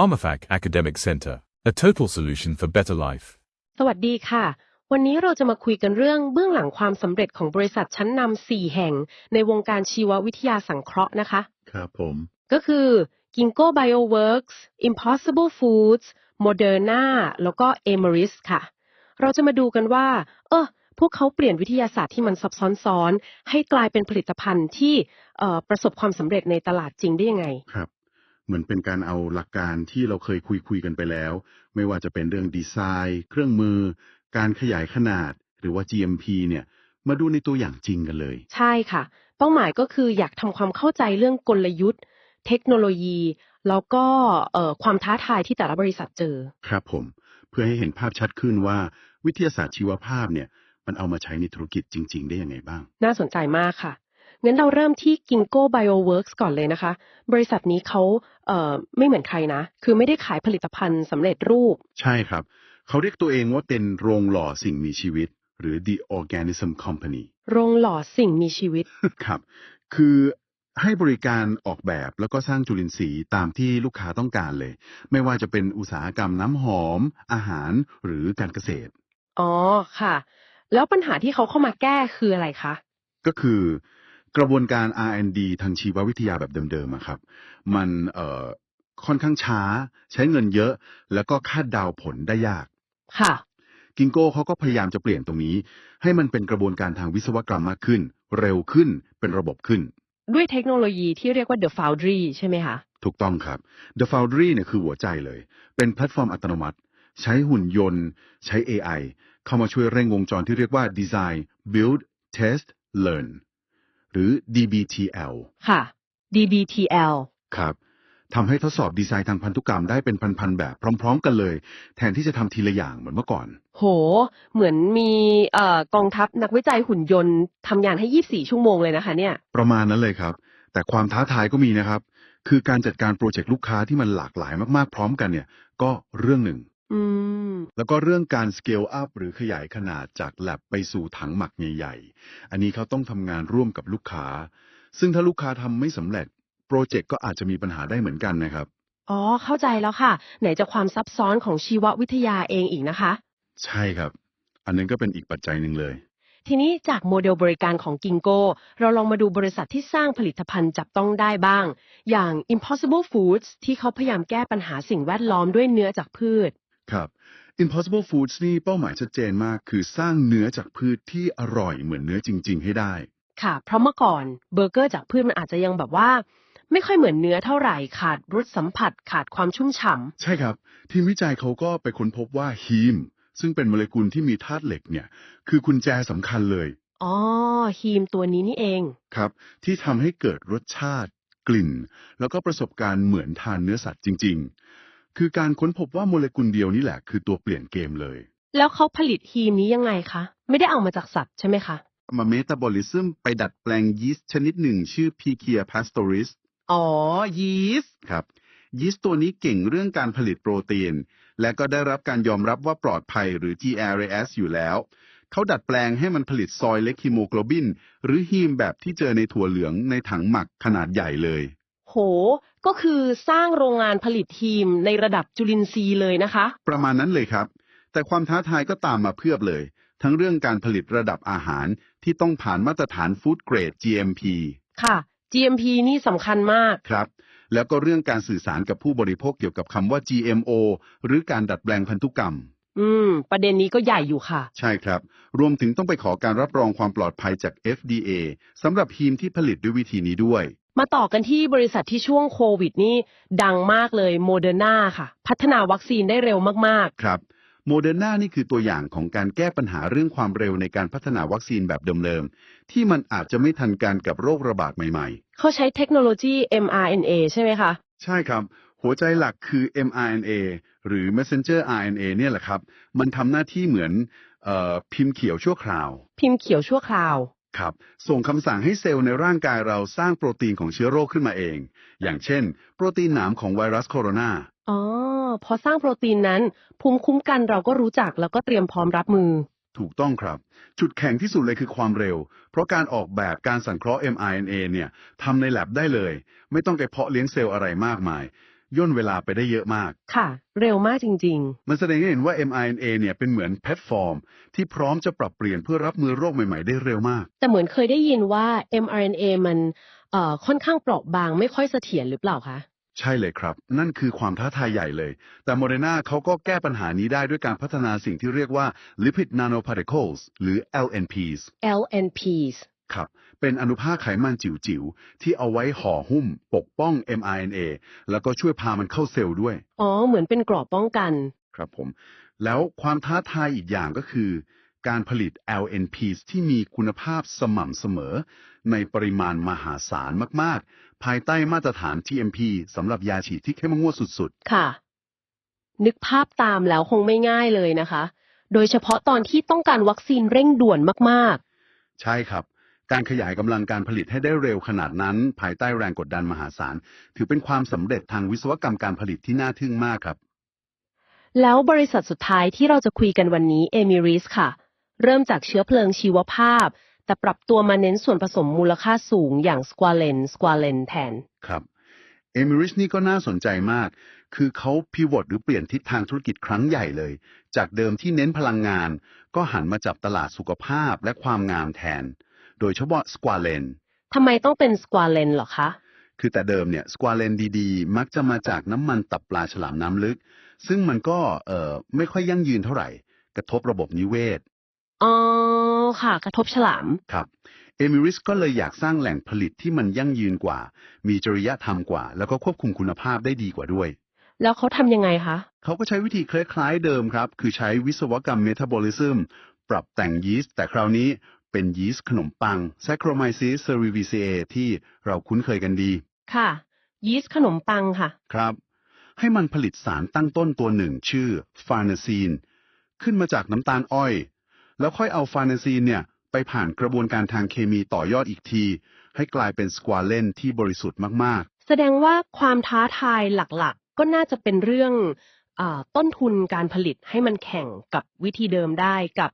PharmaFac Academic Center, a total solution for better life. สวัสดีค่ะ วันนี้เราจะมาคุยกันเรื่องเบื้องหลังความสำเร็จของบริษัทชั้นนำ4แห่ง ในวงการชีววิทยาสังเคราะห์นะคะ ครับผม ก็คือ Ginkgo Bioworks Impossible Foods Moderna แล้วก็ Emeris ค่ะ เราจะมาดูกันว่า เออพวกเขาเปลี่ยนวิทยาศาสตร์ที่มันซับซ้อนๆให้กลายเป็นผลิตภัณฑ์ที่เอ่อประสบความสำเร็จในตลาดจริงได้ยังไง ครับ เหมือนเป็นการเอาหลักการที่เราเคยคุยคุยกันไปแล้ว ไม่ว่าจะเป็นเรื่องดีไซน์ เครื่องมือ การขยายขนาด หรือว่า GMP เนี่ย มาดูในตัวอย่างจริงกันเลย ใช่ค่ะ เป้าหมายก็คืออยากทำความเข้าใจเรื่องกลยุทธ์ เทคโนโลยี แล้วก็เอ่อความท้าทายที่แต่ละบริษัทเจอ ครับผม เพื่อให้เห็นภาพชัดขึ้นว่าวิทยาศาสตร์ชีวภาพเนี่ย มันเอามาใช้ในธุรกิจจริง ๆ ได้ยังไงบ้าง น่าสนใจมากค่ะ งั้นเราเริ่มที่ Ginkgo Bioworks ก่อนเลยนะคะ บริษัทนี้เขาเอ่อไม่เหมือนใครนะ คือไม่ได้ขายผลิตภัณฑ์สำเร็จรูป ใช่ครับ เขาเรียกตัวเองว่าเป็นโรงหล่อสิ่งมีชีวิต หรือ The Organism Company โรงหล่อสิ่งมีชีวิต ครับ คือให้บริการออกแบบแล้วก็สร้างจุลินทรีย์ตามที่ลูกค้าต้องการเลย ไม่ว่าจะเป็นอุตสาหกรรมน้ำหอม อาหารหรือการเกษตร อ๋อค่ะ แล้วปัญหาที่เขาเข้ามาแก้คืออะไรคะ ก็คือ กระบวนการ R&D ทางชีววิทยาแบบเดิมๆอะครับ มันเอ่อค่อนข้างช้า ใช้เงินเยอะ แล้วก็คาดเดาผลได้ยาก ค่ะ กิงโก้เขาก็พยายามจะเปลี่ยนตรงนี้ ให้มันเป็นกระบวนการทางวิศวกรรมมากขึ้น เร็วขึ้นเป็นระบบขึ้น ด้วยเทคโนโลยีที่เรียกว่า The Foundry ใช่ไหมคะ ถูกต้องครับ The Foundry เนี่ยคือหัวใจเลย เป็นแพลตฟอร์มอัตโนมัติ ใช้หุ่นยนต์ ใช้ AI เข้ามาช่วยเร่งวงจรที่เรียกว่า Design Build Test Learn หรือ DBTL ค่ะ DBTL ครับทำให้ทดสอบดีไซน์ทางพันธุกรรมได้เป็นพันๆแบบพร้อม ๆ กันเลย แทนที่จะทำทีละอย่างเหมือนเมื่อก่อน โห เหมือนมีเอ่อกองทัพนักวิจัยหุ่นยนต์ทำงานให้ 24 ชั่วโมงเลยนะคะเนี่ย ประมาณนั้นเลยครับ แต่ความท้าทายก็มีนะครับ คือการจัดการโปรเจกต์ลูกค้าที่มันหลากหลายมากๆพร้อมกันเนี่ย ก็เรื่องหนึ่ง อืม แล้วก็เรื่องการ scale up หรือขยายขนาดจาก lab ไปสู่ถังหมักใหญ่ๆ อันนี้เขาต้องทำงานร่วมกับลูกค้า ซึ่งถ้าลูกค้าทำไม่สำเร็จ โปรเจกต์ก็อาจจะมีปัญหาได้เหมือนกันนะครับ อ๋อ เข้าใจแล้วค่ะ ไหนจะความซับซ้อนของชีววิทยาเองอีกนะคะ ใช่ครับ อันนั้นก็เป็นอีกปัจจัยหนึ่งเลย ทีนี้จากโมเดลบริการของกิงโกเราลองมาดูบริษัทที่สร้างผลิตภัณฑ์จับต้องได้บ้าง อย่าง Impossible Foods ที่เขาพยายามแก้ปัญหาสิ่งแวดล้อมด้วยเนื้อจากพืช ครับ Impossible Foods นี่เป้าหมายชัดเจนมาก คือสร้างเนื้อจากพืชที่อร่อยเหมือนเนื้อจริง ๆ ให้ได้ ค่ะ เพราะเมื่อก่อนเบอร์เกอร์จากพืชมันอาจจะยังแบบว่า ไม่ค่อยเหมือนเนื้อเท่าไหร่ขาดรสสัมผัสขาดความชุ่มฉ่ำ ใช่ครับ ทีมวิจัยเขาก็ไปค้นพบว่าฮีม ซึ่งเป็นโมเลกุลที่มีธาตุเหล็กเนี่ย คือกุญแจสำคัญเลยอ๋อฮีมตัวนี้นี่เอง ครับ ที่ทำให้เกิดรสชาติ กลิ่น แล้วก็ประสบการณ์เหมือนทานเนื้อสัตว์จริงๆ คือการค้นพบว่าโมเลกุลเดียวนี่แหละคือตัวเปลี่ยนเกมเลย แล้วเขาผลิตฮีมนี้ยังไงคะ ไม่ได้เอามาจากสัตว์ใช่ไหมคะ มาเมตาบอลิซึมไปดัดแปลงยีสต์ชนิดหนึ่งชื่อ p i c e a pastoris อ๋อ ยีสต์ครับ ยีสต์ตัวนี้เก่งเรื่องการผลิตโปรตีน และก็ได้รับการยอมรับว่าปลอดภัยหรือ GRAS อยู่แล้ว เขาดัดแปลงให้มันผลิตซอยเล็กฮีโมโกลบิน หรือฮีมแบบที่เจอในถั่วเหลืองในถังหมักขนาดใหญ่เลย โห ก็คือสร้างโรงงานผลิตฮีมในระดับจุลินทรีย์เลยนะคะ ประมาณนั้นเลยครับ แต่ความท้าทายก็ตามมาเพียบเลย ทั้งเรื่องการผลิตระดับอาหารที่ต้องผ่านมาตรฐานฟู้ดเกรด GMP ค่ะ GMP นี่สำคัญมาก ครับ แล้วก็เรื่องการสื่อสารกับผู้บริโภคเกี่ยวกับคำว่า GMO หรือการดัดแปลงพันธุกรรม อืม ประเด็นนี้ก็ใหญ่อยู่ค่ะ ใช่ครับ รวมถึงต้องไปขอการรับรองความปลอดภัยจาก FDA สำหรับฮีมที่ผลิตด้วยวิธีนี้ด้วย มาต่อกันที่บริษัทที่ช่วงโควิดนี่ดังมากเลยโมเดอร์นาค่ะ พัฒนาวัคซีนได้เร็วมากครับโมเดอร์นานี่คือตัวอย่างของการแก้ปัญหาเรื่องความเร็วในการพัฒนาวัคซีนแบบเดิมๆที่มันอาจจะไม่ทันการกับโรคระบาดใหม่ๆ เขาใช้เทคโนโลยี mRNA ใช่ไหมคะๆใช่ครับ หัวใจหลักคือ mRNA หรือ messenger RNA เนี่ยแหละครับ มันทำหน้าที่เหมือนเออพิมพ์เขียวชั่วคราว พิมพ์เขียวชั่วคราว ครับส่งคำสั่งให้เซลล์ในร่างกายเราสร้างโปรตีนของเชื้อโรคขึ้นมาเอง อย่างเช่น โปรตีนหนามของไวรัสโคโรนาอ๋อพอสร้างโปรตีนนั้น ภูมิคุ้มกันเราก็รู้จักแล้วก็เตรียมพร้อมรับมือ ถูกต้องครับ จุดแข็งที่สุดเลยคือความเร็ว เพราะการออกแบบการสังเคราะห์ mRNA เนี่ยทำใน lab ได้เลย ไม่ต้องไปเพาะเลี้ยงเซลล์อะไรมากมาย ย่นเวลาไปได้เยอะมาก ค่ะ เร็วมากจริง มันแสดงให้เห็นว่า mRNA เนี่ยเป็นเหมือนแพลตฟอร์ม ที่พร้อมจะปรับเปลี่ยนเพื่อรับมือโรคใหม่ ๆ ได้เร็วมาก ๆ แต่เหมือนเคยได้ยินว่า mRNA มันเอ่อค่อนข้างเปราะบางไม่ค่อยเสถียรหรือเปล่าคะ ใช่เลยครับ นั่นคือความท้าทายใหญ่เลย แต่โมเดอร์นาเขาก็แก้ปัญหานี้ได้ด้วยการพัฒนาสิ่งที่เรียกว่า lipid nanoparticles หรือ LNPs LNPs ครับ เป็นอนุภาคไขมันจิ๋วๆ ที่เอาไว้ห่อหุ้ม ปกป้อง mRNA แล้วก็ช่วยพามันเข้าเซลล์ด้วย อ๋อ เหมือนเป็นกรอบป้องกัน ครับผม แล้วความท้าทายอีกอย่างก็คือ การผลิต LNPs ที่มีคุณภาพสม่ำเสมอ ในปริมาณมหาศาลมากๆ ภายใต้มาตรฐาน GMP สำหรับยาฉีดที่เข้มงวดสุดค่ะ นึกภาพตามแล้วคงไม่ง่ายเลยนะคะ โดยเฉพาะตอนที่ต้องการวัคซีนเร่งด่วนมากๆ ใช่ครับ การขยายกำลังการผลิตให้ได้เร็วขนาดนั้น ภายใต้แรงกดดันมหาศาล ถือเป็นความสำเร็จทางวิศวกรรมการผลิตที่น่าทึ่งมากครับๆแล้วบริษัทสุดท้ายที่เราจะคุยกันวันนี้ Emiris ค่ะ เริ่มจากเชื้อเพลิงชีวภาพ แต่ปรับตัวมาเน้นส่วนผสมมูลค่าสูงอย่างสควาเลนสควาเลนแทน ครับเอมิริสนี่ก็น่าสนใจมาก คือเขาพิวตหรือเปลี่ยนทิศทางธุรกิจครั้งใหญ่เลย จากเดิมที่เน้นพลังงาน ก็หันมาจับตลาดสุขภาพและความงามแทน โดยเฉพาะสควาเลนทำไมต้องเป็นสควาเลนเหรอคะ คือแต่เดิมเนี่ยสควาเลนดีๆ มักจะมาจากน้ำมันตับปลาฉลามน้ำลึก ซึ่งมันก็เอ่อไม่ค่อยยั่งยืนเท่าไหร่ กระทบระบบนิเวศ อ๋อค่ะ กระทบฉลาม ครับ เอมิริสก็เลยอยากสร้างแหล่งผลิตที่มันยั่งยืนกว่า มีจริยธรรมกว่า แล้วก็ควบคุมคุณภาพได้ดีกว่าด้วย แล้วเขาทำยังไงคะ เขาก็ใช้วิธีคล้ายๆเดิมครับ คือใช้วิศวกรรมเมตาบอลิซึมปรับแต่งยีสต์แต่คราวนี้ เป็นยีสต์ขนมปัง Saccharomyces cerevisiae ที่เราคุ้นเคยกันดี ค่ะ ยีสต์ขนมปังค่ะ ครับ ให้มันผลิตสารตั้งต้นตัวหนึ่งชื่อฟานาซีน ขึ้นมาจากน้ำตาลอ้อย แล้วค่อยเอาฟานาซีนเนี่ยไปผ่านกระบวนการทางเคมีต่อยอดอีกที ให้กลายเป็นสควาเลนที่บริสุทธิ์มากแสดงว่าความท้าทายหลักๆ ก็น่าจะเป็นเรื่องอาต้นทุนการผลิตให้มันแข่งกับวิธีเดิมได้กับ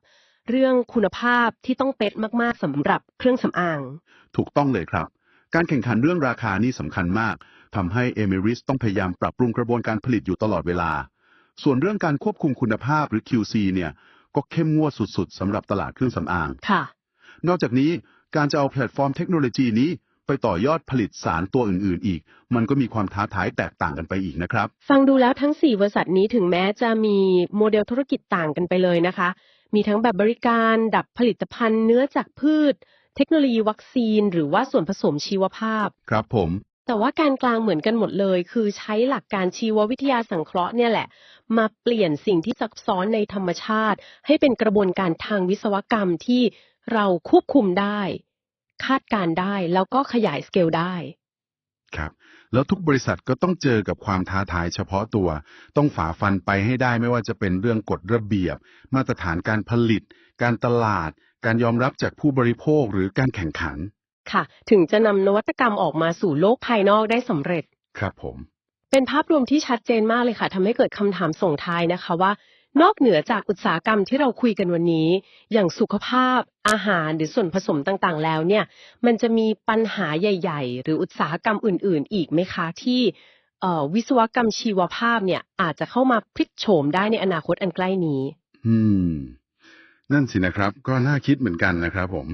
เรื่องคุณภาพที่ต้องเป๊ะมากๆสำหรับเครื่องสำอางๆถูกต้องเลยครับ การแข่งขันเรื่องราคานี่สำคัญมากทำให้เอมิริสต้องพยายามปรับปรุงกระบวนการผลิตอยู่ตลอดเวลา ส่วนเรื่องการควบคุมคุณภาพหรือ QC เนี่ย ก็เข้มงวดสุดๆสำหรับตลาดเครื่องสำอาง ค่ะ นอกจากนี้การจะเอาแพลตฟอร์มเทคโนโลยีนี้ ไปต่อยอดผลิตสารตัวอื่นๆ อีก มันก็มีความท้าทายแตกต่างกันไปอีกนะครับ ฟังดูแล้วทั้ง 4 บริษัทนี้ถึงแม้จะมีโมเดลธุรกิจต่างกันไปเลยนะคะ มีทั้งแบบบริการดับผลิตภัณฑ์เนื้อจากพืช เทคโนโลยีวัคซีน หรือว่าส่วนผสมชีวภาพ ครับผม แต่ว่าการกลางเหมือนกันหมดเลย คือใช้หลักการชีววิทยาสังเคราะห์เนี่ยแหละ มาเปลี่ยนสิ่งที่ซับซ้อนในธรรมชาติ ให้เป็นกระบวนการทางวิศวกรรมที่เราควบคุมได้ คาดการณ์ได้แล้วก็ขยายสเกลได้ ครับ แล้วทุกบริษัทก็ต้องเจอกับความท้าทายเฉพาะตัว ต้องฝ่าฟันไปให้ได้ไม่ว่าจะเป็นเรื่องกฎระเบียบ มาตรฐานการผลิต การตลาด การยอมรับจากผู้บริโภคหรือการแข่งขัน ค่ะ ถึงจะนำนวัตกรรมออกมาสู่โลกภายนอกได้สำเร็จ ครับผม เป็นภาพรวมที่ชัดเจนมากเลยค่ะทำให้เกิดคำถามส่งท้ายนะคะว่า นอกเหนือจากอุตสาหกรรมที่เราคุยกันวันนี้ อย่างสุขภาพอาหารหรือส่วนผสมต่างๆ แล้วเนี่ย มันจะมีปัญหาใหญ่ ๆ หรืออุตสาหกรรมอื่น ๆ อีกไหมคะที่วิศวกรรมชีวภาพเนี่ย อาจจะเข้ามาพลิกโฉมได้ในอนาคตอันใกล้นี้ อืม นั่นสินะครับ ก็น่าคิดเหมือนกันนะครับผม